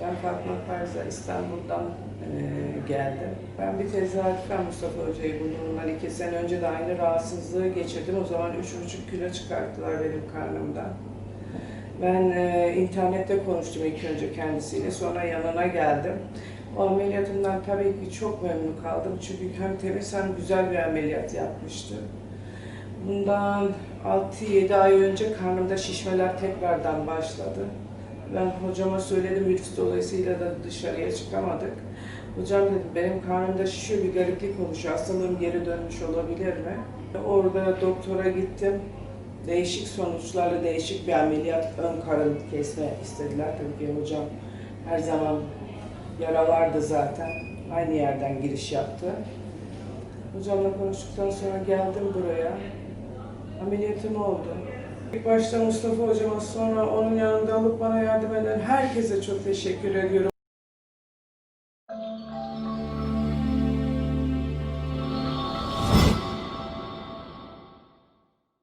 Ben Fatma Parza İstanbul'dan eee, geldim. Ben bir tesadüfen Mustafa Hoca'yı buldum. Bundan iki sene önce de aynı rahatsızlığı geçirdim. O zaman üç buçuk kilo çıkarttılar benim karnımdan. Ben eee, internette konuştum ilk önce kendisiyle. Sonra yanına geldim. O ameliyatımdan tabii ki çok memnun kaldım. Çünkü hem temiz hem güzel bir ameliyat yapmıştı. Bundan 6-7 ay önce karnımda şişmeler tekrardan başladı. Ben hocama söyledim virüs dolayısıyla da dışarıya çıkamadık. Hocam dedim benim karnımda şişiyor bir gariplik oluşuyor. Hastalığım geri dönmüş olabilir mi? Orada doktora gittim değişik sonuçlarla değişik bir ameliyat ön karın kesme istediler. Tabii ki hocam her zaman yaralardı zaten. Aynı yerden giriş yaptı. Hocamla konuştuktan sonra geldim buraya. Ameliyatım oldu. İlk başta Mustafa hocama sonra onun yanında alıp bana yardım eden herkese çok teşekkür ediyorum.